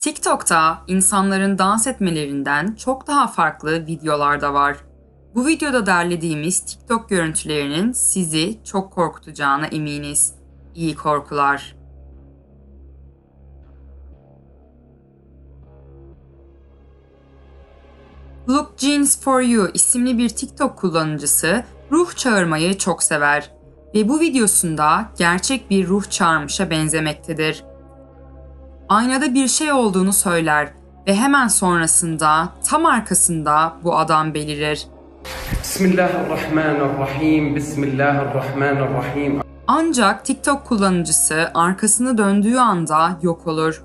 TikTok'ta insanların dans etmelerinden çok daha farklı videolar da var. Bu videoda derlediğimiz TikTok görüntülerinin sizi çok korkutacağına eminiz. İyi korkular. Look Jeans For You isimli bir TikTok kullanıcısı ruh çağırmayı çok sever ve bu videosunda gerçek bir ruh çağırmışa benzemektedir. Aynada bir şey olduğunu söyler ve hemen sonrasında tam arkasında bu adam belirir. Bismillahirrahmanirrahim, Bismillahirrahmanirrahim. Ancak TikTok kullanıcısı arkasını döndüğü anda yok olur.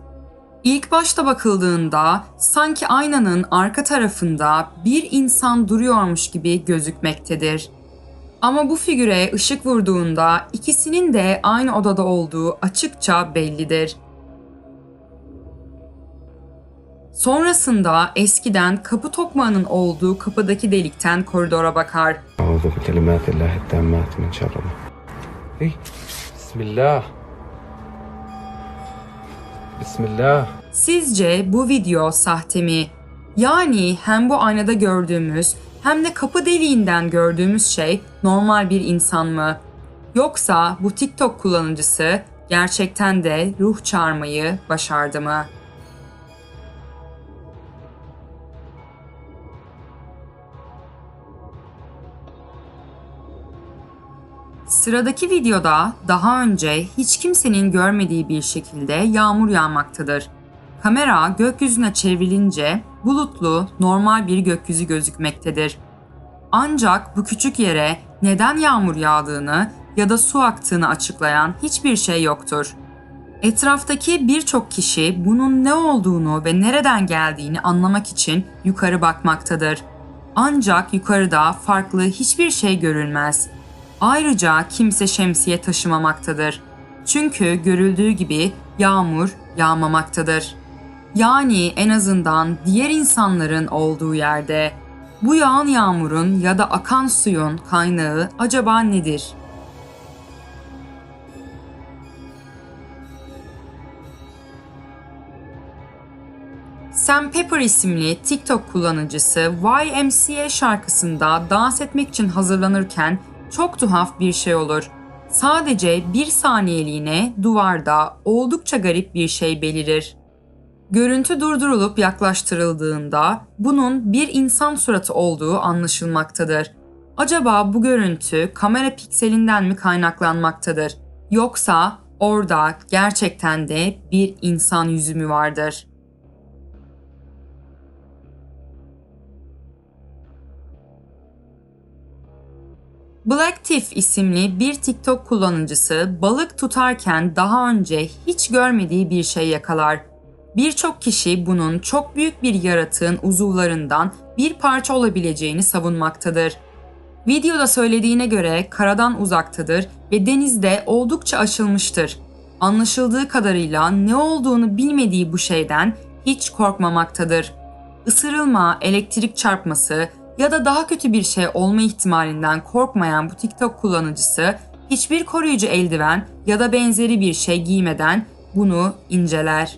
İlk başta bakıldığında sanki aynanın arka tarafında bir insan duruyormuş gibi gözükmektedir. Ama bu figüre ışık vurduğunda ikisinin de aynı odada olduğu açıkça bellidir. Sonrasında eskiden kapı tokmağının olduğu kapıdaki delikten koridora bakar. Bismillah. Bismillah. Sizce bu video sahte mi? Yani hem bu aynada gördüğümüz hem de kapı deliğinden gördüğümüz şey normal bir insan mı? Yoksa bu TikTok kullanıcısı gerçekten de ruh çağırmayı başardı mı? Sıradaki videoda daha önce hiç kimsenin görmediği bir şekilde yağmur yağmaktadır. Kamera gökyüzüne çevrilince bulutlu, normal bir gökyüzü gözükmektedir. Ancak bu küçük yere neden yağmur yağdığını ya da su aktığını açıklayan hiçbir şey yoktur. Etraftaki birçok kişi bunun ne olduğunu ve nereden geldiğini anlamak için yukarı bakmaktadır. Ancak yukarıda farklı hiçbir şey görülmez. Ayrıca kimse şemsiye taşımamaktadır. Çünkü görüldüğü gibi yağmur yağmamaktadır. Yani en azından diğer insanların olduğu yerde. Bu yağan yağmurun ya da akan suyun kaynağı acaba nedir? Sam Pepper isimli TikTok kullanıcısı YMCA şarkısında dans etmek için hazırlanırken çok tuhaf bir şey olur. Sadece bir saniyeliğine duvarda oldukça garip bir şey belirir. Görüntü durdurulup yaklaştırıldığında bunun bir insan suratı olduğu anlaşılmaktadır. Acaba bu görüntü kamera pikselinden mi kaynaklanmaktadır? Yoksa orada gerçekten de bir insan yüzü mü vardır? Black Tiff isimli bir TikTok kullanıcısı balık tutarken daha önce hiç görmediği bir şey yakalar. Birçok kişi bunun çok büyük bir yaratığın uzuvlarından bir parça olabileceğini savunmaktadır. Videoda söylediğine göre karadan uzaktadır ve denizde oldukça aşılmıştır. Anlaşıldığı kadarıyla ne olduğunu bilmediği bu şeyden hiç korkmamaktadır. Isırılma, elektrik çarpması ya da daha kötü bir şey olma ihtimalinden korkmayan bu TikTok kullanıcısı hiçbir koruyucu eldiven ya da benzeri bir şey giymeden bunu inceler.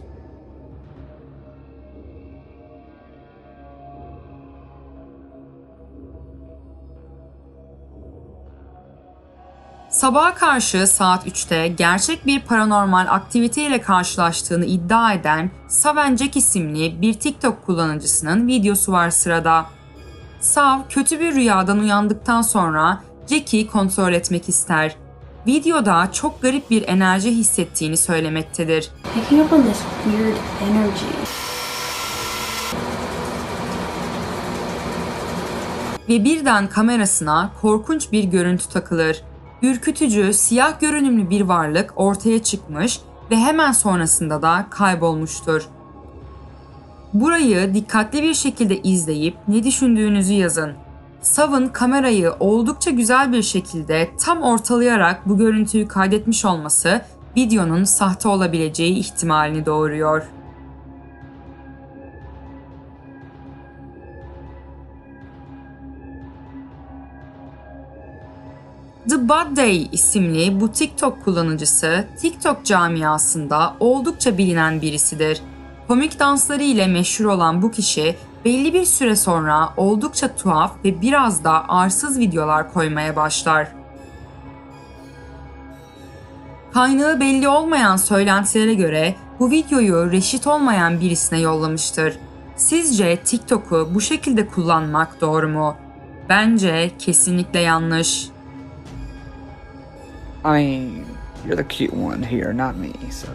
Sabaha karşı saat 3'te gerçek bir paranormal aktivite ile karşılaştığını iddia eden Saven Jack isimli bir TikTok kullanıcısının videosu var sırada. Sav kötü bir rüyadan uyandıktan sonra Jack'i kontrol etmek ister. Videoda çok garip bir enerji hissettiğini söylemektedir. ve birden kamerasına korkunç bir görüntü takılır. Ürkütücü, siyah görünümlü bir varlık ortaya çıkmış ve hemen sonrasında da kaybolmuştur. Burayı dikkatli bir şekilde izleyip ne düşündüğünüzü yazın. Sav'ın kamerayı oldukça güzel bir şekilde tam ortalayarak bu görüntüyü kaydetmiş olması videonun sahte olabileceği ihtimalini doğuruyor. The Bad Day isimli bu TikTok kullanıcısı TikTok camiasında oldukça bilinen birisidir. Komik dansları ile meşhur olan bu kişi belli bir süre sonra oldukça tuhaf ve biraz da arsız videolar koymaya başlar. Kaynağı belli olmayan söylentilere göre bu videoyu reşit olmayan birisine yollamıştır. Sizce TikTok'u bu şekilde kullanmak doğru mu? Bence kesinlikle yanlış. I mean, you're the cute one here, not me, so.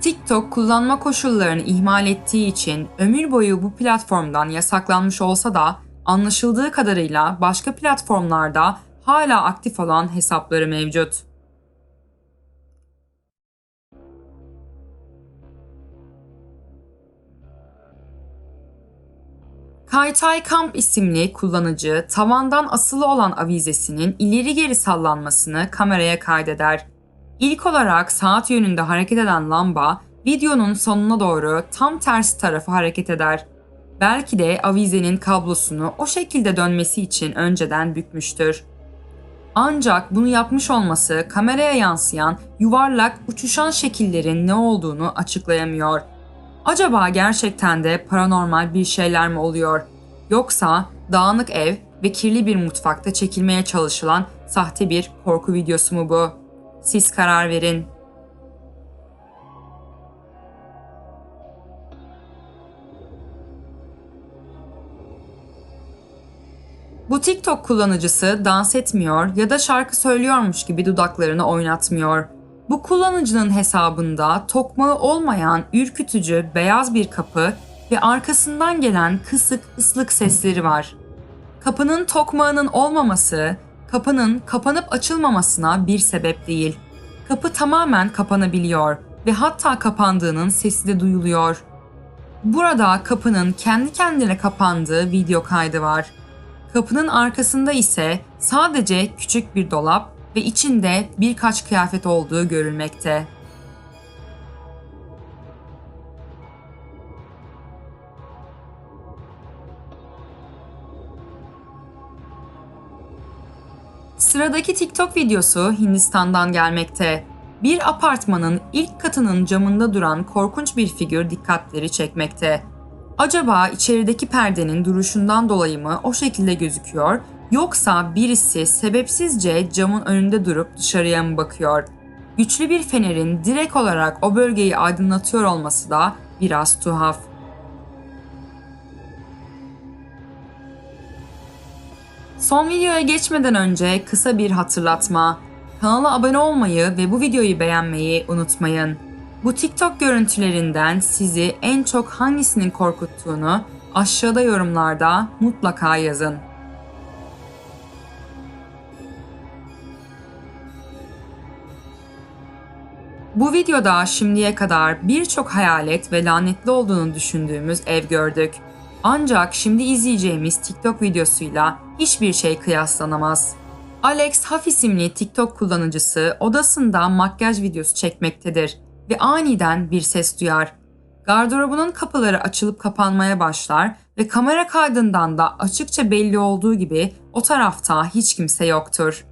TikTok kullanma koşullarını ihmal ettiği için ömür boyu bu platformdan yasaklanmış olsa da anlaşıldığı kadarıyla başka platformlarda hala aktif olan hesapları mevcut. Kaytay Kamp isimli kullanıcı tavandan asılı olan avizesinin ileri geri sallanmasını kameraya kaydeder. İlk olarak saat yönünde hareket eden lamba videonun sonuna doğru tam tersi tarafa hareket eder. Belki de avizenin kablosunu o şekilde dönmesi için önceden bükmüştür. Ancak bunu yapmış olması kameraya yansıyan yuvarlak uçuşan şekillerin ne olduğunu açıklayamıyor. Acaba gerçekten de paranormal bir şeyler mi oluyor? Yoksa dağınık ev ve kirli bir mutfakta çekilmeye çalışılan sahte bir korku videosu mu bu? Siz karar verin. Bu TikTok kullanıcısı dans etmiyor ya da şarkı söylüyormuş gibi dudaklarını oynatmıyor. Bu kullanıcının hesabında tokmağı olmayan ürkütücü beyaz bir kapı ve arkasından gelen kısık ıslık sesleri var. Kapının tokmağının olmaması, kapının kapanıp açılmamasına bir sebep değil. Kapı tamamen kapanabiliyor ve hatta kapandığının sesi de duyuluyor. Burada kapının kendi kendine kapandığı video kaydı var. Kapının arkasında ise sadece küçük bir dolap ve içinde birkaç kıyafet olduğu görülmekte. Sıradaki TikTok videosu Hindistan'dan gelmekte. Bir apartmanın ilk katının camında duran korkunç bir figür dikkatleri çekmekte. Acaba içerideki perdenin duruşundan dolayı mı o şekilde gözüküyor yoksa birisi sebepsizce camın önünde durup dışarıya mı bakıyor? Güçlü bir fenerin direkt olarak o bölgeyi aydınlatıyor olması da biraz tuhaf. Son videoya geçmeden önce kısa bir hatırlatma. Kanala abone olmayı ve bu videoyu beğenmeyi unutmayın. Bu TikTok görüntülerinden sizi en çok hangisinin korkuttuğunu aşağıda yorumlarda mutlaka yazın. Bu videoda şimdiye kadar birçok hayalet ve lanetli olduğunu düşündüğümüz ev gördük. Ancak şimdi izleyeceğimiz TikTok videosuyla hiçbir şey kıyaslanamaz. Alex Huff isimli TikTok kullanıcısı odasında makyaj videosu çekmektedir ve aniden bir ses duyar. Gardırobunun kapıları açılıp kapanmaya başlar ve kamera kaydından da açıkça belli olduğu gibi o tarafta hiç kimse yoktur.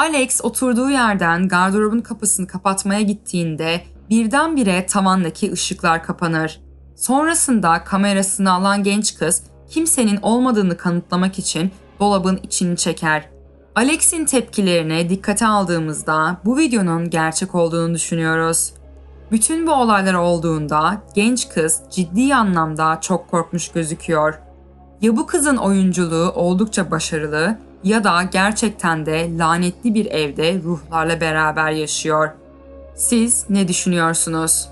Alex oturduğu yerden gardırobun kapısını kapatmaya gittiğinde birdenbire tavandaki ışıklar kapanır. Sonrasında kamerasını alan genç kız kimsenin olmadığını kanıtlamak için dolabın içini çeker. Alex'in tepkilerine dikkate aldığımızda bu videonun gerçek olduğunu düşünüyoruz. Bütün bu olaylar olduğunda genç kız ciddi anlamda çok korkmuş gözüküyor. Ya bu kızın oyunculuğu oldukça başarılı ya da gerçekten de lanetli bir evde ruhlarla beraber yaşıyor. Siz ne düşünüyorsunuz?